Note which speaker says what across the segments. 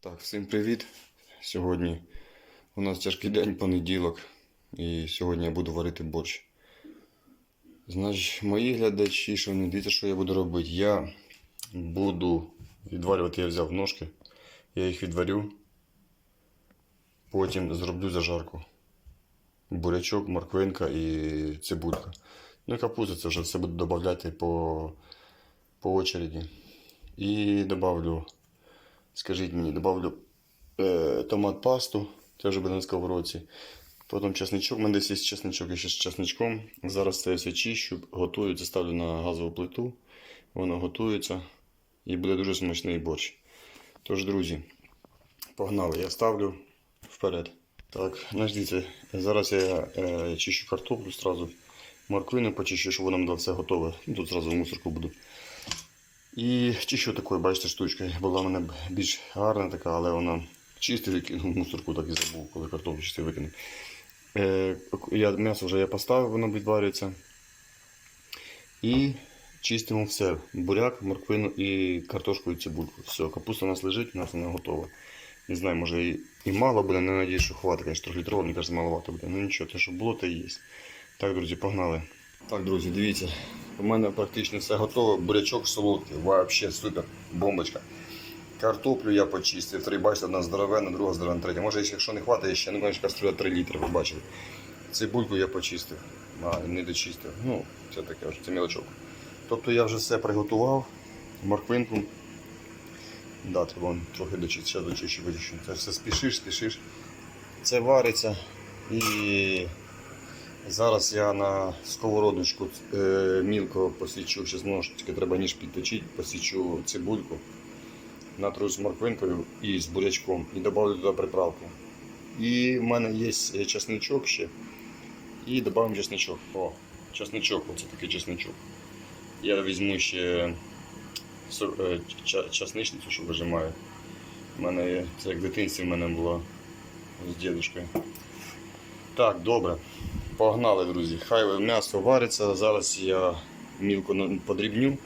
Speaker 1: Так, всім привіт. Сьогодні у нас тяжкий день, понеділок, і сьогодні я буду варити борщ. Значить, мої глядачі, що не дивіться, що я буду робити. Я буду відварювати, я взяв ножки, я їх відварю. Потім зроблю зажарку. Бурячок, морквинка і цибулька. Ну і капуста це вже все буду додавати по, по очереді. І добавлю Скажіть мені, добавлю е, томат пасту, вже буде на сковородці. Потім чесничок, у мене десь є чесничок і ще з чесничком. Зараз це все чищу, готую, це ставлю на газову плиту. Воно готується і буде дуже смачний борщ. Тож, друзі, погнали, я ставлю вперед. Так, значить, дивіться, зараз я е, чищу картоплю зразу. Морквину почищу, щоб буде все готове. Ну, Тут зразу в мусорку буду. І чищу такою, бачите, штучкою. Була в мене більш гарна така, але вона чистив і кинув мусорку, так і забув, коли картоплю чистив викинув. Е, я, м'ясо вже я поставив, воно відварюється. І чистимо все. Буряк, морквину і картошку і цибульку. Все, капуста у нас лежить, у нас вона готова. Не знаю, може і, і мало буде, не надіюсь, що хватить, конечно, трьохлітрово, мені кажется, маловато буде. Ну нічого, те, що було, те і є. Так, друзі, погнали. Так, друзі, дивіться. У мене практично все готове. Бурячок солодкий, вообще супер, бомбочка. Картоплю я почистив. Три, бачите, одна здоровенна, друга здоровенна, третя. Може, якщо не хватить, ще ну, конечно, кастрюля 3 літри, ви бачили. Цибульку я почистив, а, не дочистив. Ну, це таке це мілочок. Тобто я вже все приготував. Морквинку. Да, треба трохи дочистити, ще дочищу, вичищу. Це все спішиш, спішиш. Це вариться і Зараз я на сковородочку е, мілко посічу, ще таки треба ніж підточити, посічу цибульку, натру з морквинкою і з бурячком і додавлю туди приправку. І в мене є чесничок ще. І додамо чесничок. О, чесничок, оце такий чесничок. Я візьму ще е, часничницю, що вижимаю. У мене є, це як в дитинстві в мене було з дідушкою. Так, добре. Погнали, друзі. Хай м'ясо вариться. Зараз я мілко подрібню.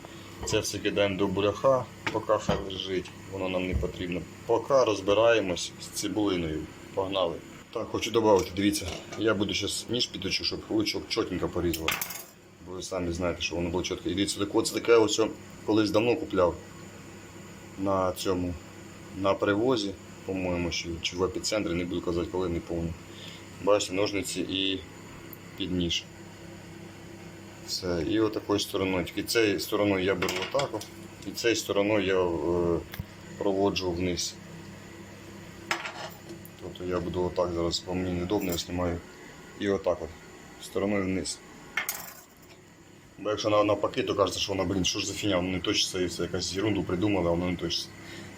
Speaker 1: Це все кидаємо до буряха, поки хай лежить, воно нам не потрібно. Поки розбираємось з цибулиною. Погнали. Так, хочу додати, дивіться, я буду зараз ніж підточу, щоб лучок чотенько порізало. Бо ви самі знаєте, що воно було чітко. І дивіться, так це таке ось колись давно купляв на цьому, на привозі, по-моєму, чи, в епіцентрі, не буду казати, коли не пам'ятаю. Бачите, ножниці і під ніж. Все, і отакою стороною. Тільки цією стороною я беру отак, і цією стороною я е, проводжу вниз. Тобто я буду отак зараз, бо мені неудобно, я знімаю. І отак от, стороною вниз. Бо якщо на- навпаки, то кажеться, що вона, блін, що ж за фігня, воно не точиться і все, якась ерунду придумали, а воно не точиться.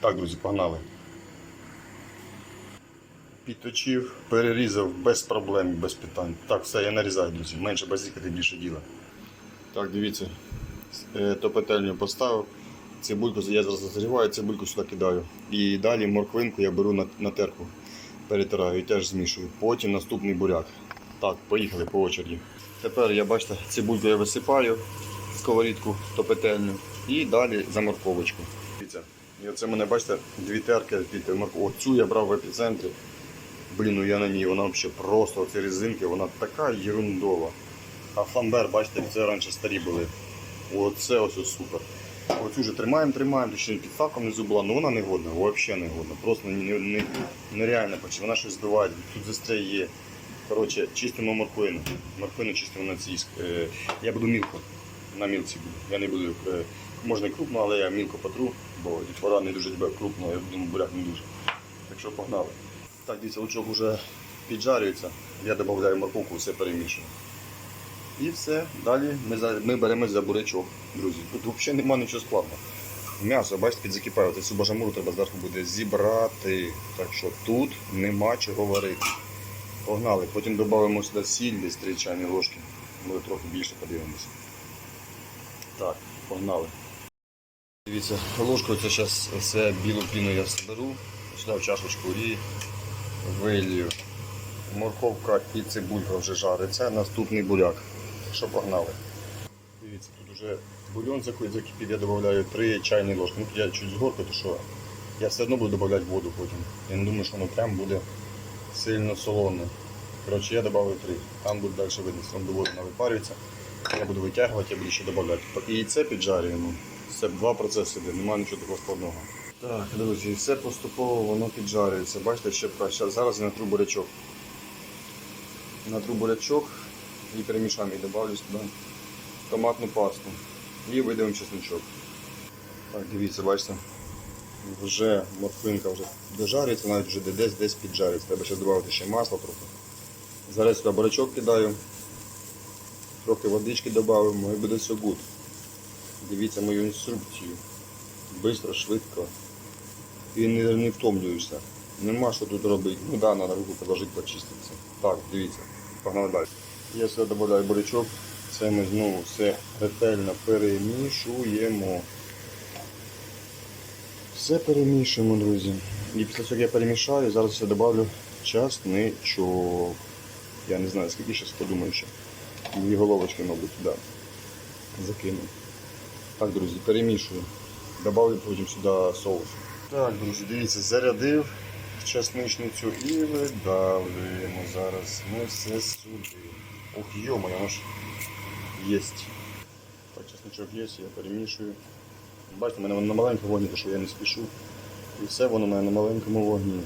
Speaker 1: Так, друзі, погнали. Підточив, перерізав без проблем, без питань. Так, все, я нарізаю, друзі. Менше базікати, більше діла. Так, дивіться. Е, То петельню поставив. Цибульку я зараз розігріваю, цибульку сюди кидаю. І далі морквинку я беру на, на терку, перетираю і теж змішую. Потім наступний буряк. Так, поїхали по очереді. Тепер я бачите, цибульку я висипаю в сковорідку, то петельню. І далі за морковочку. І оце мене, бачите, дві терки під морковку. Оцю я брав в епіцентрі. Блін, ну я на ній, вона взагалі просто, оці резинки, вона така ерундова. А фламбер, бачите, це раніше старі були. Оце ось супер. Оцю вже тримаємо, тримаємо, ще підставка внизу була, але вона не годна, взагалі не годна. Просто не, не, нереально почти. Вона щось збиває, тут застряє. Коротше, чистимо морквину. Морквину чистимо на цій. Е, я буду мілко. На мілці буду. Я не буду, е, можна і крупно, але я мілко потру, бо дітвора не дуже любить крупно, я думаю, буряк не дуже. Так що погнали. Так, дивіться, лучок вже піджарюється. Я додаю морковку, все перемішую. І все. Далі ми, за- ми беремось за бурячок, друзі. Тут взагалі немає нічого складного. М'ясо, бачите, підзакипає. Цю бажамуру треба зверху буде зібрати. Так що тут нема чого варити. Погнали. Потім додамо сюди сіль, десь 3 чайні ложки. Буде трохи більше подивимося. Так, погнали. Дивіться, ложкою це зараз все білу піну я зберу. Сюди в чашечку і вилью. Морковка і цибулька вже жариться. Наступний буряк. Що погнали. Дивіться, тут вже бульон закипів, я додаю 3 чайні ложки. Ну, я чуть згорку, то що Я все одно буду додавати воду потім. Я не думаю, що воно прям буде сильно солоне. Коротше, я додав 3. Там буде далі видно, там буде вода випарюється. Я буду витягувати, я буду ще додавати. І яйце піджарюємо. Це два процеси йде, немає нічого такого складного. Так, друзі, все поступово воно піджарюється. Бачите, щепка. Щас- Зараз я натру бурячок. Натру бурячок і перемішаємо і додавлю сюди томатну пасту. І видавимо чесночок. Так, дивіться, бачите. Вже морквинка вже дожарюється, навіть вже десь десь піджарюється. Треба ще додати ще масло трохи. Зараз сюди бурячок кидаю. Трохи водички додаємо і буде все гуд. Дивіться мою інструкцію. Бистро, швидко. І не, не втомлюєшся. Нема що тут робити. Ну да, треба руку положити, почиститися. Так, дивіться. Погнали далі. Я сюди додаю бурячок. Це ми знову все ретельно перемішуємо. Все перемішуємо, друзі. І після цього я перемішаю, зараз я додавлю часничок. Я не знаю, скільки зараз подумаю ще. Дві головочки, мабуть, туди закину. Так, друзі, перемішую. Добавлю потім сюди соус. Так, друзі, дивіться, зарядив часничницю і видавлюємо зараз. Ми все сюди. Ох, йо-моє, воно ж єсть. Так, часничок є, я перемішую. Бачите, в мене воно на маленькому вогні, тому що я не спішу. І все воно в мене на маленькому вогні.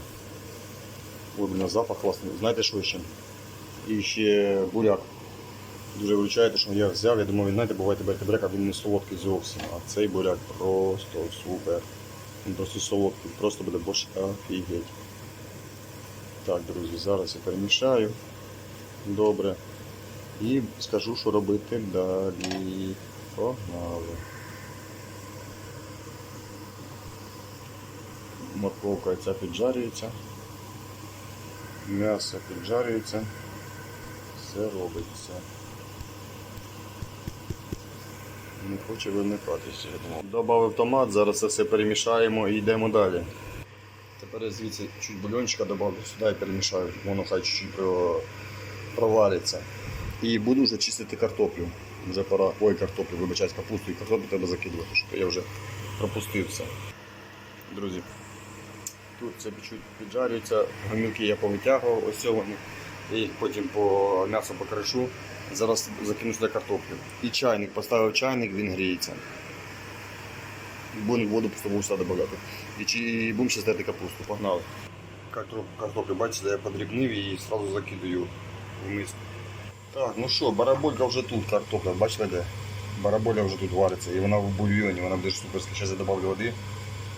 Speaker 1: Ой, блін, запах класний. Знаєте що ще? І ще буряк. Дуже виручаєте, що я взяв, я думав, він знаєте, буває берете буряк, а він не солодкий зовсім. А цей буряк просто супер. Він просто солодкий, просто буде борщ офігеть. Так, друзі, зараз я перемішаю. Добре. І скажу, що робити далі. Погнали. Морковка ця піджарюється. М'ясо піджарюється. Все робиться. Не хоче вимикатися. Добавив томат, зараз це все перемішаємо і йдемо далі. Тепер звідси чуть бульончика добавлю сюди і перемішаю, воно хай чуть-чуть провариться. І буду вже чистити картоплю. Вже пора. Ой, картоплю, вибачаюсь, капусту і картоплю треба закидувати, щоб я вже пропустив все. Друзі, тут це чуть піджарюється, гомілки я повитягував, ось вони. Я їх потім по м'ясо покришу. Зараз закину сюди картоплю. І чайник, поставив чайник, він гріється. Будемо воду поступово сюди додати. І будемо ще здати капусту. Погнали. Картоплю, бачите, я подрібнив і одразу закидаю в миску. Так, ну що, бараболька вже тут, картопля, бачите де? Бараболя вже тут вариться і вона в бульйоні, вона буде суперська. Зараз я добавлю води.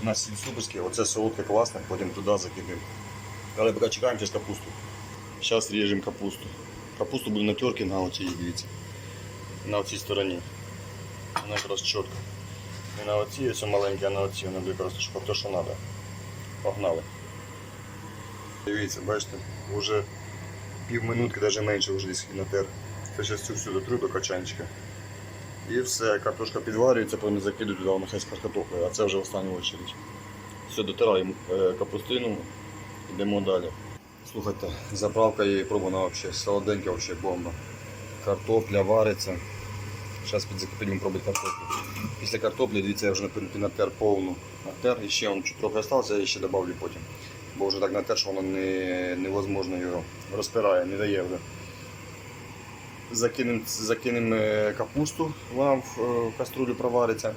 Speaker 1: У нас сіль суперський, оце солодке класне, потім туди закидаємо. Але поки чекаємо зараз капусту. Зараз ріжемо капусту. Капусту буду на терці на оцій, дивіться. На оцій стороні. Вона якраз чітко. Не на оцій, ось маленьке, а на оцій, вона буде просто щоб то, що треба. Погнали. Дивіться, бачите, вже пів минутки, навіть менше вже десь натер. Це зараз цю всю дотру до качанчика. І все, картошка підварюється, потім закидую туди воно хай з картоплею, а це вже в останню очередь. Все, дотираємо е, капустину, йдемо далі. Слухайте, заправка її пробана взагалі, солоденька взагалі бомба. Картопля вариться. Зараз підзакипимо пробувати картоплю. Після картоплі, дивіться, я вже натер повну. Натер, і ще он чуть трохи залишилося, я ще додавлю потім. Бо вже так натер, що воно не, невозможно його розпирає, не дає вже. Закинемо закинем е, капусту, вона в е, каструлю провариться.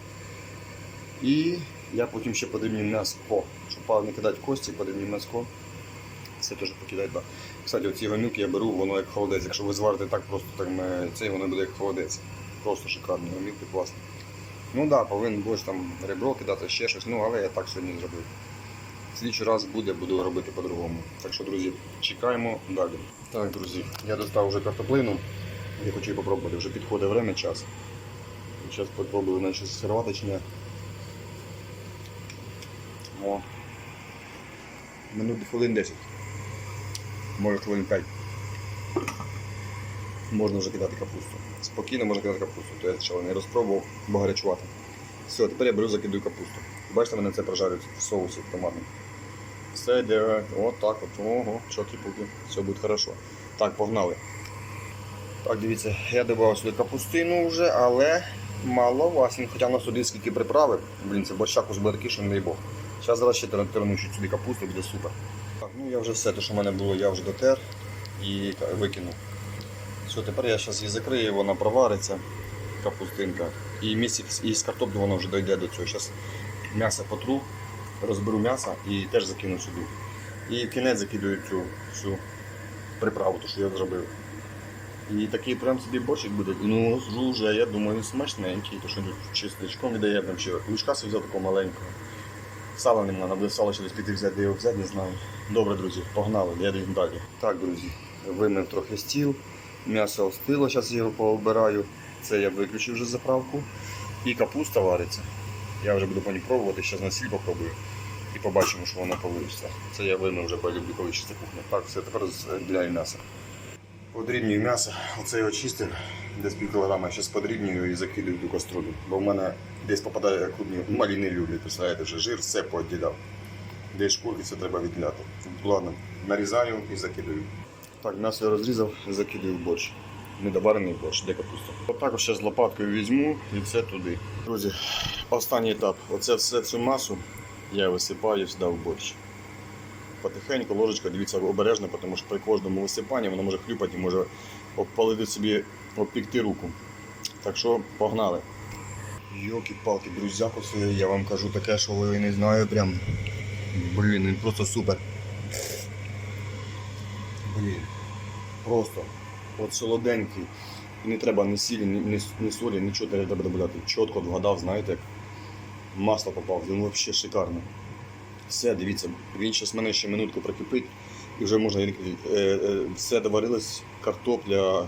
Speaker 1: І я потім ще подрібню м'ясо, щоб не кидати кості, подрібню м'ясо. Це теж покидати. Да. Кстати, оці гомілки я беру, воно як холодець. Якщо ви зварите так просто так, е, цей, воно буде як холодець. Просто шикарні гомілки, класні. Ну так, да, повинен борщ там ребро кидати, ще щось, ну але я так сьогодні зробив. Слідчий раз буде, буду робити по-другому. Так що, друзі, чекаємо далі. Так, друзі, я достав вже картоплину. Я хочу її попробувати. Вже підходить время, час. Зараз попробую наче ні. О. Минут хвилин 10. Може хвилин 5. Можна вже кидати капусту. Спокійно можна кидати капусту, то я ще не розпробував, бо гарячувати. Все, тепер я беру, закидую капусту. Бачите, мене це прожарюється в соусі томатному. Все йде от так от. Ого, чоки-пуки. Все буде хорошо. Так, погнали. Так, дивіться, я додав сюди капустину вже, але мало вас. Хоча в нас сюди скільки приправи. Блін, це борщак з барки, що не дай Бог. Зараз зараз ще терну чуть сюди капусту, буде супер. Ну я вже все, те, що в мене було, я вже дотер і викинув. Все, тепер я зараз її закрию, вона провариться, капустинка. І місяць із картоплю воно вже дойде до цього. Зараз м'ясо потру, розберу м'ясо і теж закину сюди. І в кінець закидаю цю всю приправу, ту, що я зробив. І такий прям собі борщик буде. Ну, вже, я думаю, смачненький, то що тут чесничком віддає, там ще лучка собі взяв такого маленького. Сала нема, треба сало через піти взяти, де його взяти, не знаю. Добре, друзі, погнали, я йду далі. Так, друзі, вимив трохи стіл, м'ясо остило, зараз його пообираю. Це я виключив вже заправку. І капуста вариться. Я вже буду по пробувати, зараз на сіль попробую. І побачимо, що воно вийде. Це я вимив вже полюблю, коли ще кухня. Так, все, тепер збіляю м'ясо. Подрібнюю м'ясо, оце я очистив, десь пів кілограма, зараз подрібнюю і закидаю в ту каструлю. Бо в мене десь попадає крупні малі не люблять, представляєте, вже жир, все поодділяв. Де шкурки, це треба відділяти. Ладно, нарізаю і закидаю. Так, м'ясо я розрізав, закидаю в борщ. Недоварений борщ, де капуста. Отак ще з лопаткою візьму і все туди. Друзі, останній етап. Оце все цю масу я висипаю сюди в борщ потихеньку ложечка, дивіться обережно, тому що при кожному висипанні воно може хлюпати і може обпалити собі, обпікти руку. Так що погнали. Йоки-палки, друзяко своє, я вам кажу таке, що ви не знаю прям. Блін, він просто супер. Блін. Просто. От солоденький. І не треба ні сілі, ні, ні, солі, нічого треба додати. Чітко вгадав, знаєте, як масло попав, він взагалі шикарний. Все, дивіться, він зараз мене ще минутку прокипить і вже можна. Е, е, все доварилось, картопля,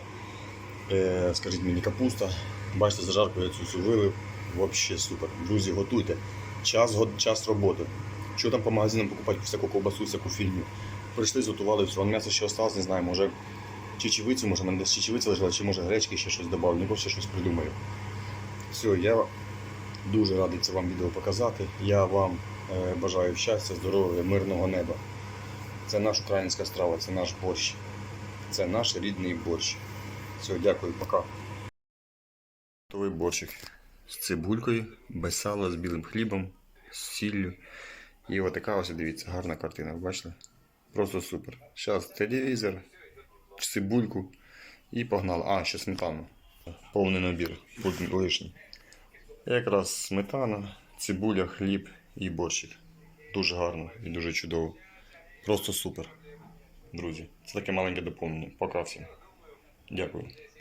Speaker 1: е, скажіть мені, капуста. Бачите, зажарку я цю всю вилив. Взагалі супер. Друзі, готуйте. Час, час роботи. Що там по магазинам покупати всяку ковбасу, всяку фігню. Прийшли, зготували все. Вон м'ясо ще осталось, не знаю, може чечевицю, може мене десь чечевиця лежала, чи може гречки ще щось додав, ну ще щось придумаю. Все, я дуже радий це вам відео показати. Я вам бажаю щастя, здоров'я, мирного неба. Це наша українська страва, це наш борщ. Це наш рідний борщ. Все, дякую, пока. Готовий борщик з цибулькою, без сала, з білим хлібом, з сіллю. І отака ось, дивіться, гарна картина, бачите? Просто супер. Зараз телевізор, цибульку і погнали. А, ще сметану. Повний набір, лишній. Якраз сметана, цибуля, хліб і борщик. Дуже гарно і дуже чудово. Просто супер. Друзі, це таке маленьке доповнення. Пока всім. Дякую.